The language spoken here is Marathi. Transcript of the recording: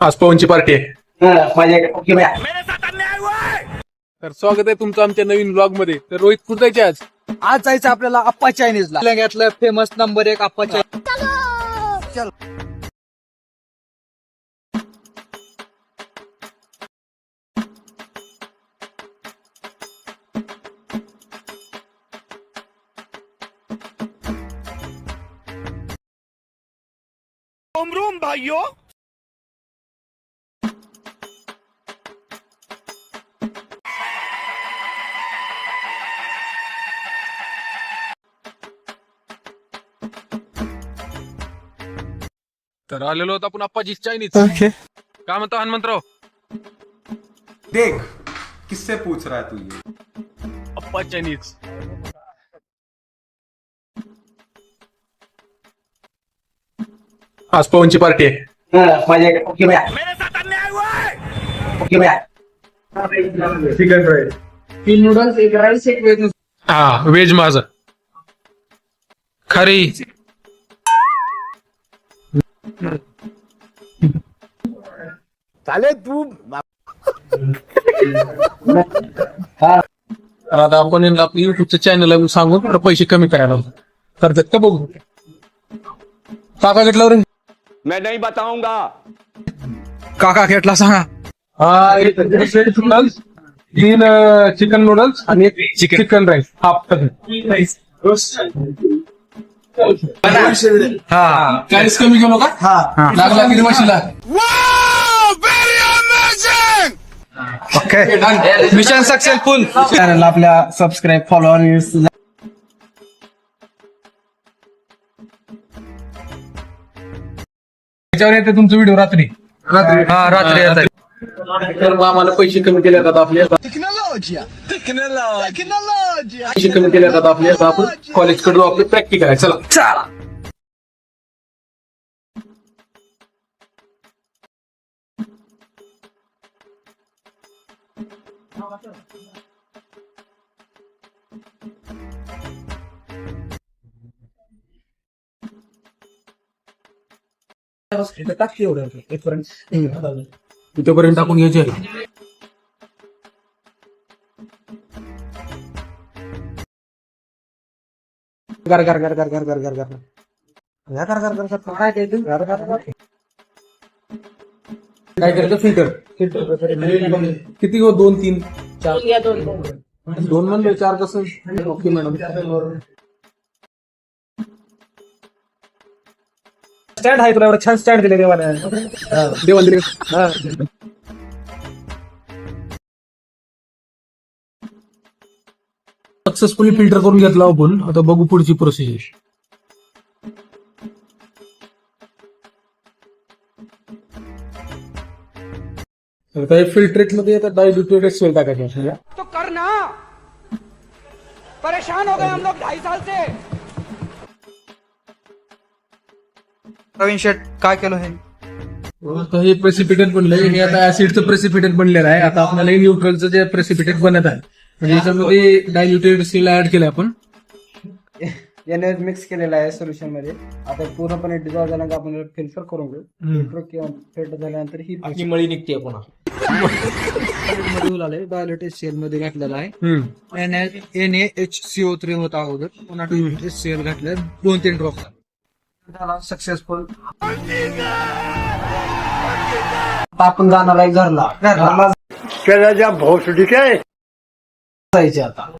आज पवनची पार्टी आहे. तर स्वागत आहे तुमचं आमच्या नवीन ब्लॉगमध्ये. तर रोहित कुठे जायचे आज? आज जायचं आपल्याला अप्पा चायनीजला लँग्यातलं फेमस नंबर एक अप्पा चायनीज तर आलेलो होतो आपण आप्पाजी चायनीज. काय म्हणतो हनुमंतराव? देख किससे पूछ रहा है तू ये? अप्पा चायनीज. आज पवनची पार्टी आहे. Okay okay bye. Chicken fry तीन नूडल्स एक राईस एक वेज हा व्हेज माझा. खरी. तर आता आपण यांना आपल्या युट्यूबच्या चॅनलला सांगून थोडं पैसे कमी करायला करतात का बघू? काका घेतला रे मैं नहीं बताऊंगा. काका घेतला सांगा. हा एक नूडल्स तीन चिकन नूडल्स आणि एक चिकन राईस हाफ हा चाळीस कमी घेऊ नका? हा. लागला किती वशिला ओके मिशन सक्सेसफुल चॅनल आपल्या सबस्क्राईब फॉलोअर्स त्याच्यावर येते तुमचा व्हिडिओ रात्री. रात्री. हा रात्री तर मग आम्हाला पैसे कमी केले जातात आपले. पैसे कमी केले जातात आपले. आता आपण कॉलेजकडून आपले. प्रॅक्टिकल आहे. चला. चला. इथेपर्यंत टाकून घ्यायचे कर कर कर कर कर कर कर कर या कर कर कर कर काय ते कर कर कर काय करायचं फिल्टर किती हो दोन तीन? चार. दोन म्हणले चार कसं? ओके मॅडम स्टँड आहे तुला एवढं छान स्टँड दिले देवाने. देवान दिले सक्सेसफुली फिल्टर करून घेतला आपण. आता बघू पुढची प्रोसेस तर फिल्ट्रेटमध्ये आता डायल्युटेड सेल टाकायचे तो करना परेशान हो गए हम लोग ढाई साल से. प्रवीण शेट काय केलं हे? आता हे प्रेसिपिटेट बनलंय. हे आता ऍसिडचं प्रेसिपिटेट बनलेलं आहे. आता आपल्याला हे न्यूट्रलचं जे प्रेसिपिटेट बनत आहे म्हणजे याच्यामध्ये डायल्युटेड सेल ऍड केलं आपण. याने मिक्स केलेला आहे सोल्युशनमध्ये. आता पूर्णपणे डिझॉल्व झाल्यानंतर आपण फिल्टर करून घेऊ. फिल्टर किंवा फिल्टर झाल्यानंतर ही मळी निघते पुन्हा. डायलेटेड सेल मध्ये घातलेला आहे. हम्म. एन एच सीओ थ्री होता अगोदर. पुन्हा सेल घातलाय दोन तीन ड्रॉप झाला. सक्सेसफुल आपण जाणार आहे घरला. घरला जायचे आता.